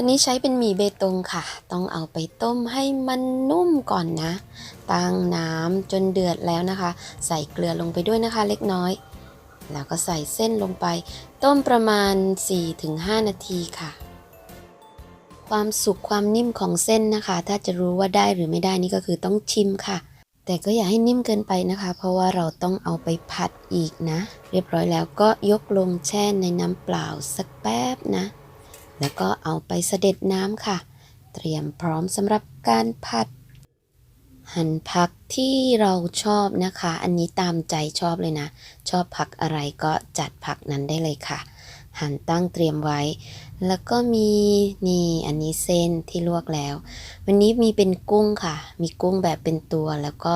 วันนี้ใช้เป็นหมี่เบตงค่ะ ต้องเอาไปต้มให้มันนุ่มก่อนนะ ตั้งน้ำจนเดือดแล้วนะคะ ใส่เกลือลงไปด้วยนะคะเล็กน้อย แล้วก็ใส่เส้นลงไป ต้มประมาณ 4-5 นาทีค่ะ ความสุกความนิ่มของเส้นนะคะ ถ้าจะรู้ว่าได้หรือไม่ได้นี่ก็คือต้องชิมค่ะ แต่ก็อย่าให้นิ่มเกินไปนะคะ เพราะว่าเราต้องเอาไปผัดอีกนะ เรียบร้อยแล้วก็ยกลงแช่ในน้ำเปล่าสักแป๊บนะ แล้วก็เอาไปเสด็จน้ำค่ะ เตรียมพร้อมสำหรับการผัด หั่นผักที่เราชอบนะคะ อันนี้ตามใจชอบเลยนะ ชอบผักอะไรก็จัดผักนั้นได้เลยค่ะ หั่นตั้งเตรียมไว้ แล้วก็มีนี่อันนี้เส้นที่ลวกแล้ว วันนี้มีเป็นกุ้งค่ะ มีกุ้งแบบเป็นตัวแล้วก็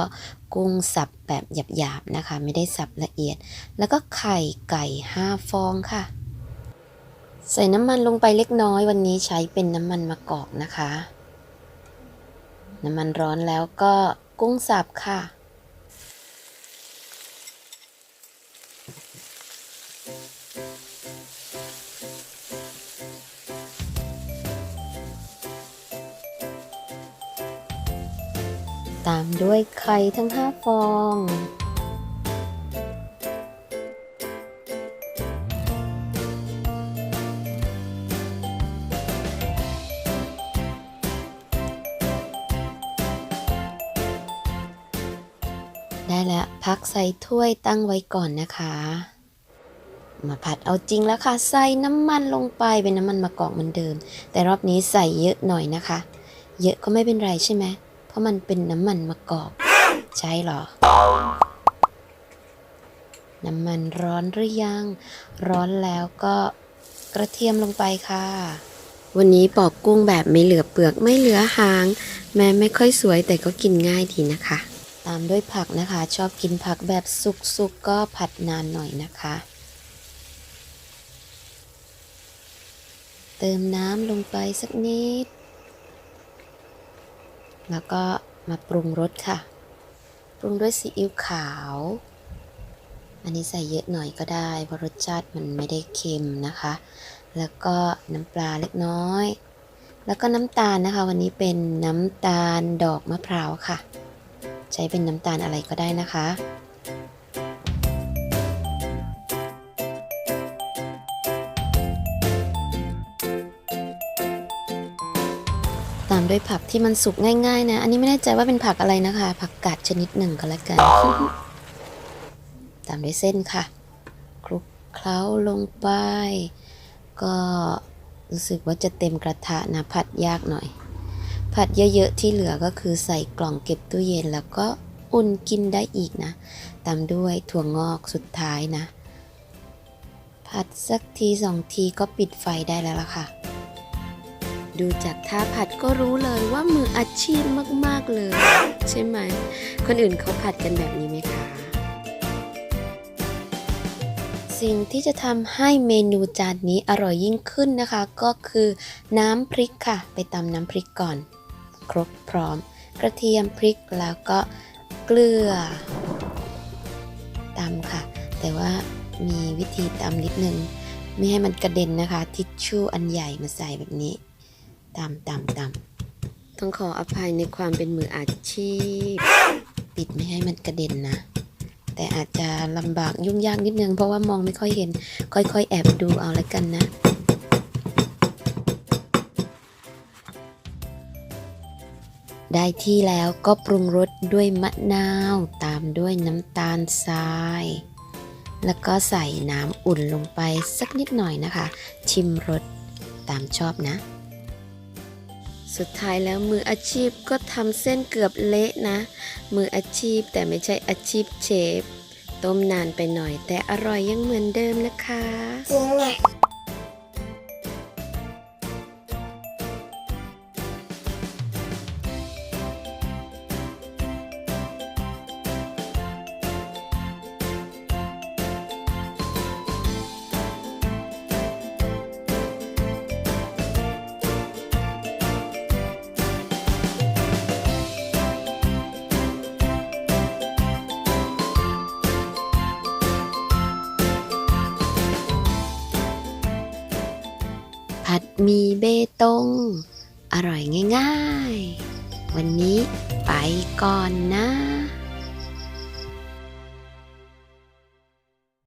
กุ้งสับแบบหยาบๆนะคะ ไม่ได้สับละเอียด แล้วก็ไข่ไก่ห้าฟองค่ะ ใส่น้ำมันลงไปเล็กน้อยวันนี้ใช้เป็นน้ำมันมะกอกนะคะ น้ำมันร้อนแล้วก็กุ้งสับค่ะ ตามด้วยไข่ทั้ง5ฟอง ได้แล้วพักใส่ถ้วยตั้งไว้ก่อนนะคะ มาผัดเอาจริงแล้วค่ะ ใส่น้ำมันลงไปเป็นน้ำมันมะกอกเหมือนเดิม แต่รอบนี้ใส่เยอะหน่อยนะคะ เยอะก็ไม่เป็นไรใช่ไหมเพราะมันเป็นน้ำมันมะกอก ใช่หรอ น้ำมันร้อนหรือยัง ร้อนแล้วก็กระเทียมลงไปค่ะวันนี้ปอกกุ้งแบบไม่เหลือเปลือกไม่เหลือหาง แม้ไม่ค่อยสวยแต่ก็กินง่ายดีนะคะ ตามด้วยผักนะคะ ชอบกินผักแบบสุกๆกก็ผัดนานหน่อยนะคะ เติมน้ำลงไปสักนิด แล้วก็มาปรุงรสค่ะ ปรุงด้วยซีอิ๊วขาว อันนี้ใส่เยอะหน่อยก็ได้ เพราะรสชาติมันไม่ได้เค็มนะคะ แล้วก็น้ำปลาเล็กน้อย แล้วก็น้ำตาลนะคะ วันนี้เป็นน้ำตาลดอกมะพร้าวค่ะ ใช้เป็นน้ำตาลอะไรก็ได้นะคะตามด้วยผักที่มันสุกง่ายๆนะ อันนี้ไม่แน่ใจว่าเป็นผักอะไรนะคะ ผักกาดชนิดหนึ่งก็แล้วกัน ตามด้วยเส้นค่ะ คลุกเคล้าลงไป ก็รู้สึกว่าจะเต็มกระทะนะผัดยากหน่อย ผัดเยอะๆที่เหลือก็คือใส่กล่องเก็บตู้เย็นแล้วก็อุ่นกินได้อีกนะ ตามด้วยถั่วงอกสุดท้ายนะ ผัดสักทีสองทีก็ปิดไฟได้แล้วล่ะค่ะ ดูจากท่าผัดก็รู้เลยว่ามืออาชีพมากๆเลย ใช่ไหม คนอื่นเขาผัดกันแบบนี้ไหมคะ สิ่งที่จะทำให้เมนูจานนี้อร่อยยิ่งขึ้นนะคะ ก็คือน้ำพริกค่ะ ไปตำน้ำพริกก่อน ครบพร้อม กระเทียมพริกแล้วก็เกลือตำค่ะ แต่ว่ามีวิธีตำนิดนึง ไม่ให้มันกระเด็นนะคะ ทิชชู่อันใหญ่มาใส่แบบนี้ตำตำตำต้องขออภัยในความเป็นมืออาชีพ ปิดไม่ให้มันกระเด็นนะแต่อาจจะลำบากยุ่งยากนิดนึง เพราะว่ามองไม่ค่อยเห็น ค่อยๆ แอบดูเอาแล้วกันนะ ได้ที่แล้วก็ปรุงรสด้วยมะนาวตามด้วยน้ำตาลทราย แล้วก็ใส่น้ำอุ่นลงไปสักนิดหน่อยนะคะ ชิมรสตามชอบนะ สุดท้ายแล้วมืออาชีพก็ทำเส้นเกือบเละนะ มืออาชีพแต่ไม่ใช่อาชีพเชฟ ต้มนานไปหน่อยแต่อร่อยยังเหมือนเดิมนะคะจริงอะ มีเบตง อร่อยง่ายๆ วันนี้ไปก่อนนะ